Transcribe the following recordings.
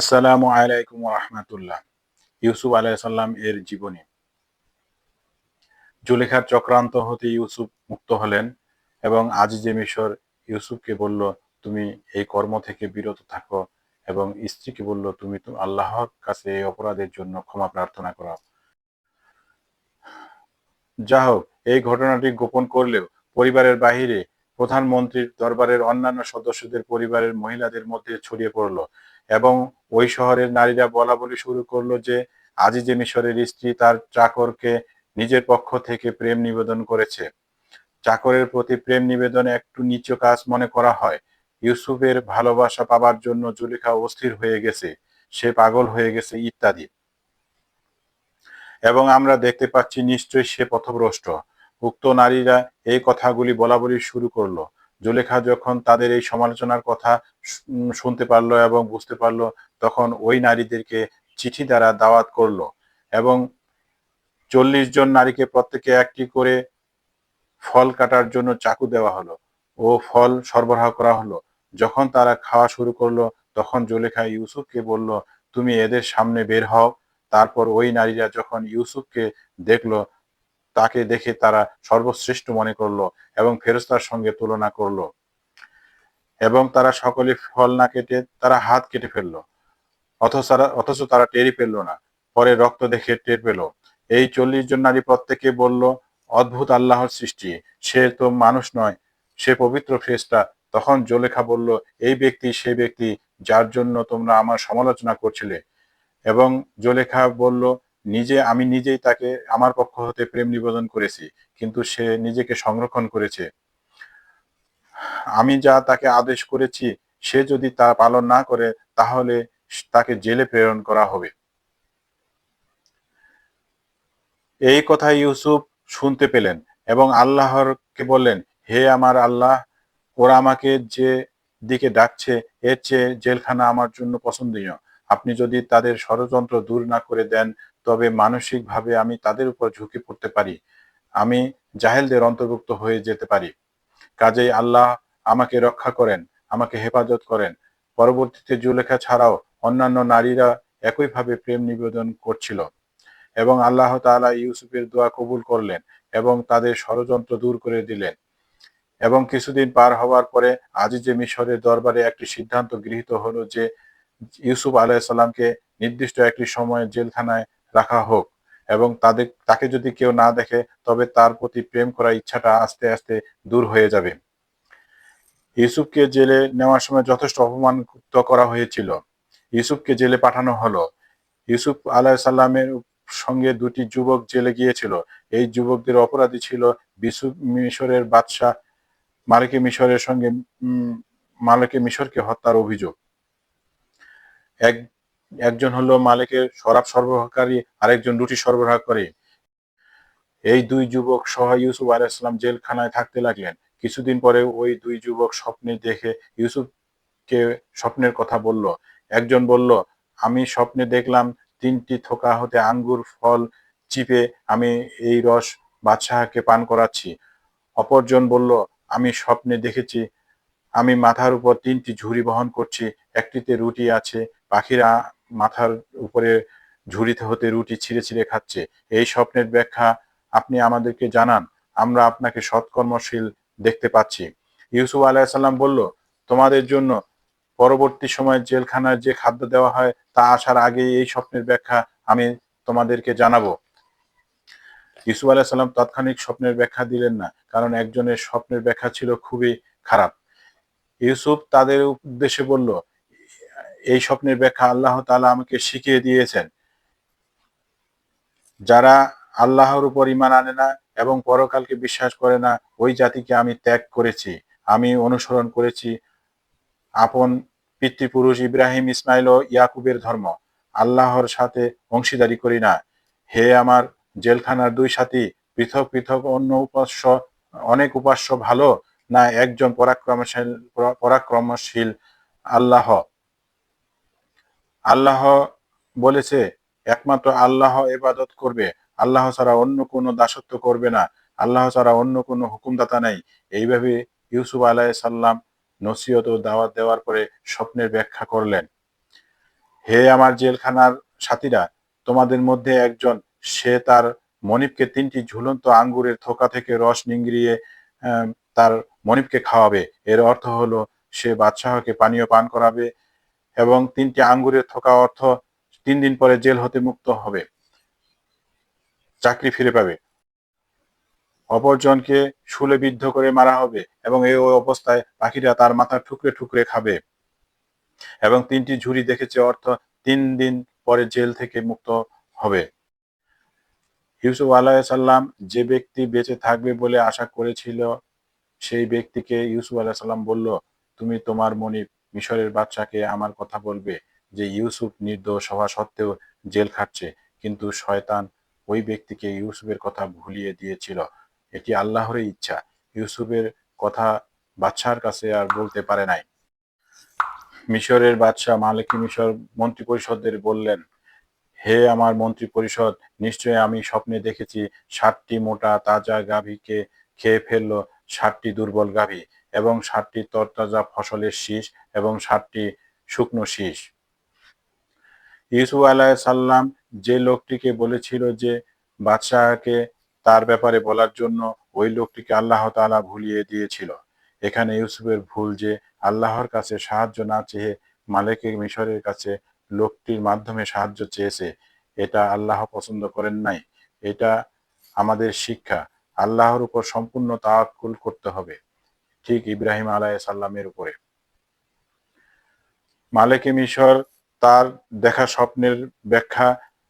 আসসালামু আলাইকুম রহমতুল্লাহ। ইউসুফ আলাইসাল্লাম এর জীবনী। জুলেখার চক্রান্ত হতে ইউসুফ মুক্ত হলেন এবং আজিজে মিশর ইউসুফকে বলল, তুমি এই কর্ম থেকে বিরত থাকো এবং স্ত্রীকে বলল, তুমি তো আল্লাহর কাছে এই অপরাধের জন্য ক্ষমা প্রার্থনা করো। যা হোক, এই ঘটনাটি গোপন করলেও পরিবারের বাহিরে প্রধানমন্ত্রীর দরবারের অন্যান্য সদস্যদের পরিবারের মহিলাদের মধ্যে ছড়িয়ে পড়ল। এবং ওই শহরের নারীরা বলা বলি শুরু করল যে, আজিজে মিশরের স্ত্রী তার চাকরকে নিজের পক্ষ থেকে প্রেম নিবেদন করেছে। চাকরের প্রতি প্রেম নিবেদনে একটু নিচু কাজ মনে করা হয়। ইউসুফের ভালোবাসা পাবার জন্য জুলিখা অস্থির হয়ে গেছে। সে পাগল হয়ে গেছে, ইত্যাদি। এবং আমরা দেখতে পাচ্ছি নিশ্চয়ই সে পথভ্রষ্ট। উক্ত নারীরা এই কথাগুলি বলা বলি শুরু করল। জুলেখা যখন তাদের এই সমালোচনার কথা শুনতে পারল এবং বুঝতে পারল, তখন ওই নারীদেরকে চিঠি দ্বারা দাওয়াত করল এবং চল্লিশ জন নারীকে প্রত্যেকে একটি করে ফল কাটার জন্য চাকু দেওয়া হলো ও ফল সরবরাহ করা হলো। যখন তারা খাওয়া শুরু করল, তখন জুলেখা ইউসুফকে বলল, তুমি এদের সামনে বের হও। তারপর ওই নারীরা যখন ইউসুফকে দেখল তাকে দেখে তারা সর্বশ্রেষ্ঠ মনে করল এবং ফেরস্তার সঙ্গে তুলনা করল। এবং তারা সকলে ফল না কেটে তারা হাত কেটে ফেলল। অথচ অথচ তারা টেরি ফেলল না। পরে রক্ত দেখে টের পেল। এই চল্লিশ জন নারী প্রত্যেকে বলল, অদ্ভুত আল্লাহর সৃষ্টি। সে তো মানুষ নয়। সে পবিত্র ফ্রেস্টা তখন জোলেখা বলল, এই ব্যক্তি সে ব্যক্তি যার জন্য তোমরা আমার সমালোচনা করছিলে। এবং জোলেখা বলল নিজে, আমি নিজেই তাকে, আমার পক্ষ হতে প্রেম নিবেদন করেছি, কিন্তু সে নিজেকে সংরক্ষণ করেছে। আমি যা তাকে আদেশ করেছি, সে যদি তা পালন না করে, তাহলে তাকে জেলে প্রেরণ করা হবে। এই কথা ইউসুফ শুনতে পেলেন এবং আল্লাহরকে বললেন, হে আমার আল্লাহ, ওরা আমাকে যে দিকে ডাকছে, এর চেয়ে জেলখানা আমার জন্য পছন্দনীয়। আপনি যদি তাদের ষড়যন্ত্র দূর না করে দেন তবে মানসিকভাবে আমি তাদের উপর ঝুঁকি পড়তে পারি। আমি জাহেলদের অন্তর্ভুক্ত হয়ে যেতে পারি। কাজেই আল্লাহ আমাকে রক্ষা করেন, আমাকে হেফাজত করেন। পরবর্তীতে জুলেখা ছাড়াও অন্যান্য নারীরা একইভাবে প্রেম নিবেদন করছিল এবং আল্লাহ তাআলা ইউসুফের দোয়া কবুল করলেন এবং তাদের ষড়যন্ত্র দূর করে দিলেন এবং কিছুদিন পার হওয়ার পরে আজিজে মিশরের দরবারে একটি সিদ্ধান্ত গৃহীত হলো যে ইউসুফ আলাইসাল্লামকে নির্দিষ্ট একটি সময় জেলখানায় রাখা হোক এবং তাদের, তাকে যদি কেউ না দেখে, তবে তার প্রতি প্রেম করার ইচ্ছাটা আস্তে আস্তে দূর হয়ে যাবে। ইউসুফকে জেলে নেওয়ার সময় যথেষ্ট অপমানিত করা হয়েছিল। ইউসুফকে জেলে পাঠানো হলো। ইউসুফ আলাহ সাল্লামের সঙ্গে দুটি যুবক জেলে গিয়েছিল। এই যুবকদের অপরাধী ছিল বিসু মিশরের বাদশাহ মালিকে মিশরের সঙ্গে মালিকে মিশরকে হত্যার অভিযোগ। এক একজন হলো মালিকের শরাব সরবরাহকারী, আরেকজন রুটি সরবরাহ করে। এই দুই যুবক সহ ইউসুফ আলাইসালাম জেলখানায় থাকতে লাগলেন। কিছুদিন পরে ওই দুই যুবক স্বপ্নে দেখে ইউসুফকে স্বপ্নের কথা বলল। একজন বলল, আমি স্বপ্নে দেখলাম তিনটি থোকা হতে আঙ্গুর, ফল চিপে আমি এই রস বাদশাহকে পান করাচ্ছি। অপরজন বলল, আমি স্বপ্নে দেখেছি, আমি মাথার উপর তিনটি ঝুড়ি বহন করছি, একটিতে রুটি আছে, পাখিরা মাথার উপরে ঝুড়িতে হতে রুটি ছিঁড়ে ছিঁড়ে খাচ্ছে। এই স্বপ্নের ব্যাখ্যা আপনি আমাদেরকে জানান। আমরা আপনাকে সৎকর্মশীল দেখতে পাচ্ছি। ইউসুফ আলাইসাল্লাম বলল, তোমাদের জন্য পরবর্তী সময় জেলখানায় যে খাদ্য দেওয়া হয় তা আসার আগে এই স্বপ্নের ব্যাখ্যা আমি তোমাদেরকে জানাব। ইসুফ আলাহিসাল্লাম তাৎক্ষণিক স্বপ্নের ব্যাখ্যা দিলেন না, কারণ একজনের স্বপ্নের ব্যাখ্যা ছিল খুবই খারাপ। ইউসুফ তাদের উদ্দেশ্যে বলল এই স্বপ্নের ব্যাখ্যা আল্লাহ তালা আমাকে শিখিয়ে দিয়েছেন। যারা আল্লাহর উপর ইমান আনে না এবং পরকালকে বিশ্বাস করে না, ওই জাতিকে আমি ত্যাগ করেছি, আমি অনুসরণ করেছি। আপন পিতৃপুরুষ ইব্রাহিম, ইসমাইল ও ইয়াকুবের ধর্ম, আল্লাহর সাথে অংশীদারি করি না। হে আমার জেলখানার দুই সাথী, পৃথক পৃথক অন্য উপাস্য, অনেক উপাস্য ভালো না একজন পরাক্রমশীল পরাক্রমশীল আল্লাহ। আল্লাহ বলেছে, একমাত্র আল্লাহ এবাদত করবে। আল্লাহ ছাড়া অন্য কোনো দাসত্ব করবে না। আল্লাহ ছাড়া অন্য কোনো হুকুমদাতা নেই। এইভাবে ইউসুফ আলাহ সাল্লাম নসিহত ও দাওয়াত দেওয়ার পরে স্বপ্নের ব্যাখ্যা করলেন। হে আমার জেলখানার সাথীরা, তোমাদের মধ্যে একজন, সে তার মনিবকে তিনটি ঝুলন্ত আঙ্গুরের থোকা থেকে রস নিংড়িয়ে তার মনিবকে খাওয়াবে। এর অর্থ হলো, সে বাদশাহকে পানীয় পান করাবে এবং তিনটি আঙ্গুরের থোকা অর্থ তিন দিন পরে জেল হতে মুক্ত হবে। চাকরি ফিরে পাবে। অপরজনকে শুলে বিদ্ধ করে মারা হবে এবং এই অবস্থায় পাখিরা তার মাথা ঠুকরে ঠুকরে খাবে। এবং তিনটি ঝুড়ি দেখেছে অর্থ তিন দিন পরে জেল থেকে মুক্ত হবে। ইউসুফ আলাহিসাল্লাম যে ব্যক্তি বেঁচে থাকবে বলে আশা করেছিল, সেই ব্যক্তিকে ইউসুফ আলাহিসাল্লাম বলল, তুমি তোমার মনিব মিশরের বাচ্চাকে আমার কথা বলবে যে ইউসুফ নির্দোষ হওয়া সত্ত্বেও জেল খাটছে, কিন্তু শয়তান ওই ব্যক্তিকে ইউসুফের কথা ভুলিয়ে দিয়েছিল। এটি আল্লাহরই ইচ্ছা। ইউসুফের কথা বাদশার কাছে আর বলতে পারে নাই। মিশরের বাদশাহ মালিক মিশর মন্ত্রী পরিষদের বললেন, হে আমার মন্ত্রী পরিষদ নিশ্চয় আমি স্বপ্নে দেখেছি ষাটটি মোটা তাজা গাভীকে খেয়ে ফেলল ষাটটি দুর্বল গাভী। এবং ষাটটি তরতাজা ফসলের শীষ এবং ষাটটি শুকনো শীষ। ইউসুফ আলাহ সাল্লাম যে লোকটিকে বলেছিল যে বাদশাহকে তার ব্যাপারে বলার জন্য ওই লোকটিকে আল্লাহ তাআলা ভুলিয়ে দিয়েছিল। এখানে ইউসুফের ভুল যে আল্লাহর কাছে সাহায্য না চেয়ে মালিকে মিশরের কাছে লোকটির মাধ্যমে সাহায্য চেয়েছে, এটা আল্লাহ পছন্দ করেন নাই। এটা আমাদের শিক্ষা। আল্লাহর উপর সম্পূর্ণ তাওয়াক্কুল করতে হবে। ঠিক ইব্রাহিম আলাইহিস সাল্লামের উপরে। মালিকে মিশর তার দেখা স্বপ্নের ব্যাখ্যা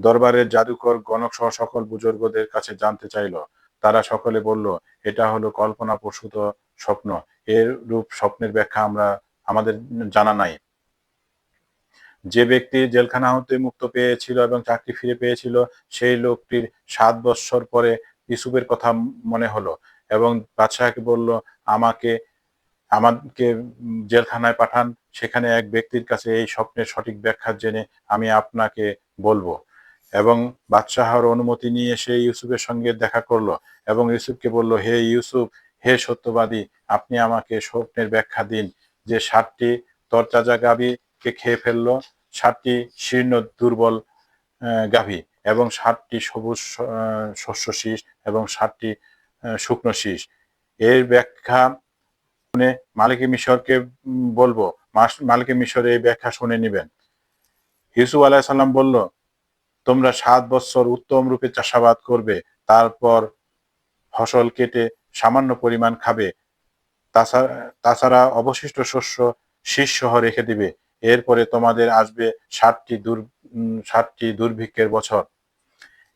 দরবারের জাদুকর গণক সহ সকল বুজুর্গদের কাছে জানতে চাইল। তারা সকলে বলল, এটা হলো কল্পনা প্রসূত স্বপ্ন। এর রূপ স্বপ্নের ব্যাখ্যা আমরা, আমাদের জানা নাই। যে ব্যক্তি জেলখানা হতে মুক্ত পেয়েছিল এবং চাকরি ফিরে পেয়েছিল, সেই লোকটির সাত বৎসর পরে ইউসুফের কথা মনে হলো এবং বাদশাহকে বলল আমাকে আমাকে জেলখানায় পাঠান, সেখানে এক ব্যক্তির কাছে এই স্বপ্নের সঠিক ব্যাখ্যা জেনে আমি আপনাকে বলব। এবং বাদশাহর অনুমতি নিয়ে সে ইউসুফের সঙ্গে দেখা করল এবং ইউসুফকে বলল, হে ইউসুফ, হে সত্যবাদী, আপনি আমাকে স্বপ্নের ব্যাখ্যা দিন যে ষাটটি তরতাজা গাভীকে খেয়ে ফেলল ষাটটি শীর্ণ দুর্বল গাভী এবং ষাটটি সবুজ শস্য শীষ এবং ষাটটি শুকনো শীষ। এর ব্যাখ্যা শুনে মালিক মিশরকে বলব মালিক মিশর এই ব্যাখ্যা শুনে নেবেন। ইউসুফ আলাহিসাল্লাম বলল, তোমরা সাত বছর উত্তম রূপে চাষাবাদ করবে, তারপর ফসল কেটে সামান্য পরিমাণ খাবে। তাছাড়া তাছাড়া অবশিষ্ট শস্য সহ রেখে দিবে। এরপরে তোমাদের আসবে ষাটটি দুর ষাটটি দুর্ভিক্ষের বছর।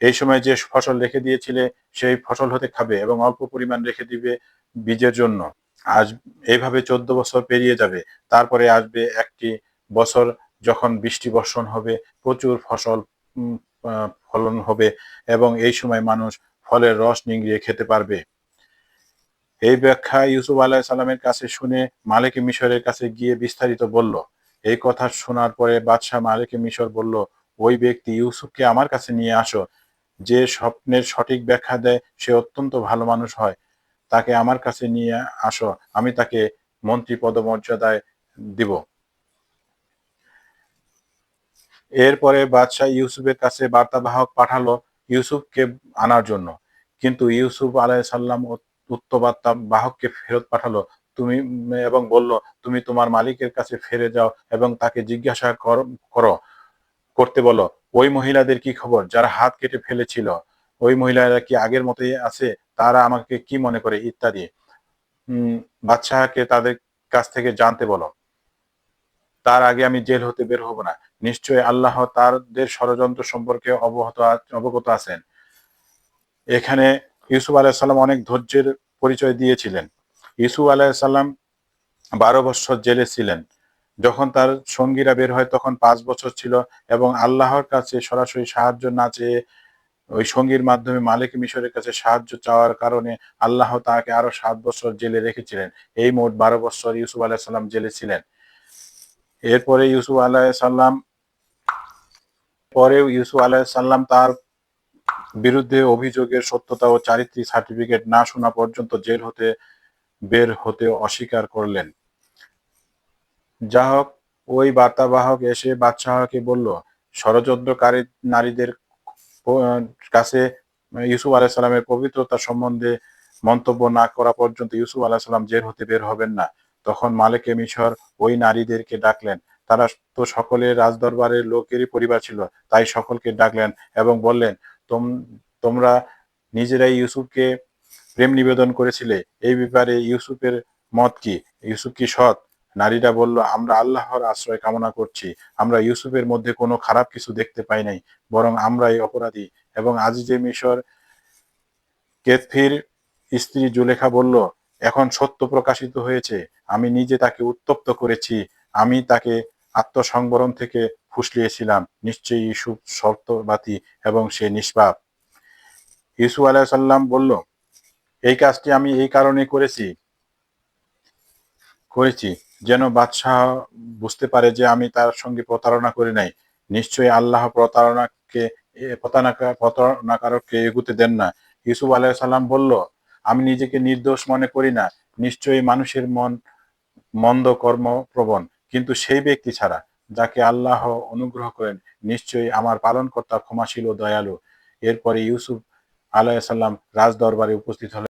এই সময় যে ফসল রেখে দিয়েছিলে, সেই ফসল হতে খাবে এবং অল্প পরিমাণ রেখে দিবে বীজের জন্য। আজ এইভাবে চোদ্দ বছর পেরিয়ে যাবে, তারপরে আসবে একটি বছর যখন বৃষ্টি বর্ষণ হবে, প্রচুর ফসল ফলন হবে এবং এই সময় মানুষ ফলের রস নিংড়িয়ে খেতে পারবে। এই ব্যাখ্যা ইউসুফ আলাহ সাল্লামের কাছে শুনে মালিক মিশরের কাছে গিয়ে বিস্তারিত বলল, এই কথা শোনার পরে বাদশাহ মালিক মিশর বলল, ওই ব্যক্তি ইউসুফকে আমার কাছে নিয়ে আসো যে স্বপ্নের সঠিক ব্যাখ্যা দেয়, সে অত্যন্ত ভালো মানুষ হয়। তাকে আমার কাছে নিয়ে আসো, আমি তাকে মন্ত্রী পদমর্যাদায় দিব। এরপরে বাদশাহ ইউসুফের কাছে বার্তাবাহক পাঠালো ইউসুফকে আনার জন্য। কিন্তু ইউসুফ আলাই সাল্লাম উত্তবার্তা বাহককে ফেরত পাঠালো। তুমি এবং বলল, তুমি তোমার মালিকের কাছে ফিরে যাও এবং তাকে জিজ্ঞাসা করো। করতে বলো, ওই মহিলাদের কি খবর? যারা হাত কেটে ফেলেছিল, ওই মহিলারা কি আগের মতোই আছে? তারা আমাকে কি মনে করে? ইত্যাদি। বাদশাহকে তাদের কাছ থেকে জানতে বলো। তার আগে আমি জেল হতে বের হব না। নিশ্চয়ই আল্লাহ তাদের ষড়যন্ত্র সম্পর্কে অবহত অবগত আছেন। এখানে ইউসুফ আলাইসাল্লাম অনেক ধৈর্যের পরিচয় দিয়েছিলেন। ইউসুফ আলাইসাল্লাম বারো বছর জেলে ছিলেন। যখন তার সঙ্গীরা বের হয়, তখন পাঁচ বছর ছিল এবং আল্লাহর কাছে সরাসরি সাহায্য না চেয়ে ওই সঙ্গীর মাধ্যমে মালিক মিশরের কাছে সাহায্য চাওয়ার কারণে আল্লাহ তাকে আরও সাত বছর জেলে রেখেছিলেন। এই মোট বারো বছর ইউসুফ আলাহিসাল্লাম জেলে ছিলেন। এরপরে ইউসুফ আলাহিসাল্লাম পরে ইউসুফ আলাহিসাল্লাম তার বিরুদ্ধে অভিযোগের সত্যতা ও চারিত্রিক সার্টিফিকেট না শোনা পর্যন্ত জেল হতে, বের হতে অস্বীকার করলেন। যা হোক ওই বার্তাবাহক এসে বাদশাহকে বলল, ষড়যন্ত্রকারী নারীদের কাছে ইউসুফ আলাইসাল্লামের পবিত্রতা সম্বন্ধে মন্তব্য না করা পর্যন্ত ইউসুফ আলাইসাল্লাম জের হতে বের হবেন না। তখন মালিকে মিশর ওই নারীদেরকে ডাকলেন। তারা তো সকলের রাজদরবারের লোকেরই পরিবার ছিল, তাই সকলকে ডাকলেন এবং বললেন, তোম- তোমরা নিজেরাই ইউসুফকে প্রেম নিবেদন করেছিলে। এই ব্যাপারে ইউসুফের মত কি? ইউসুফ কি সৎ? নারীরা বলল, আমরা আল্লাহর আশ্রয় কামনা করছি। আমরা ইউসুফের মধ্যে কোনো খারাপ কিছু দেখতে পাই নাই। বরং আমরাই অপরাধী। এবং আজিজে মিশর কেতফির স্ত্রী জুলেখা বলল, এখন সত্য প্রকাশিত হয়েছে। আমি নিজে তাকে উত্তপ্ত করেছি। আমি তাকে আত্মসংবরণ থেকে ফুসলিয়েছিলাম। নিশ্চয়ই ইউসুফ সত্যবাদী এবং সে নিষ্পাপ। ইউসুফ আলাইসাল্লাম বলল, এই কাজটি আমি এই কারণে করেছি করেছি যেন বাদশাহ বুঝতে পারে যে আমি তার সঙ্গে প্রতারণা করি নাই। নিশ্চয়ই আল্লাহ প্রতারণাকে প্রতারণা প্রতারণাকারককে এগুতে দেন না। ইউসুফ আলাইসাল্লাম বলল, আমি নিজেকে নির্দোষ মনে করি না। নিশ্চয়ই মানুষের মন মন্দ কর্ম প্রবণ কিন্তু সেই ব্যক্তি ছাড়া যাকে আল্লাহ অনুগ্রহ করেন, নিশ্চয়ই আমার পালনকর্তা ক্ষমাশীল ও দয়ালু। এরপরে ইউসুফ আলাইসাল্লাম রাজ দরবারে উপস্থিত হলেন।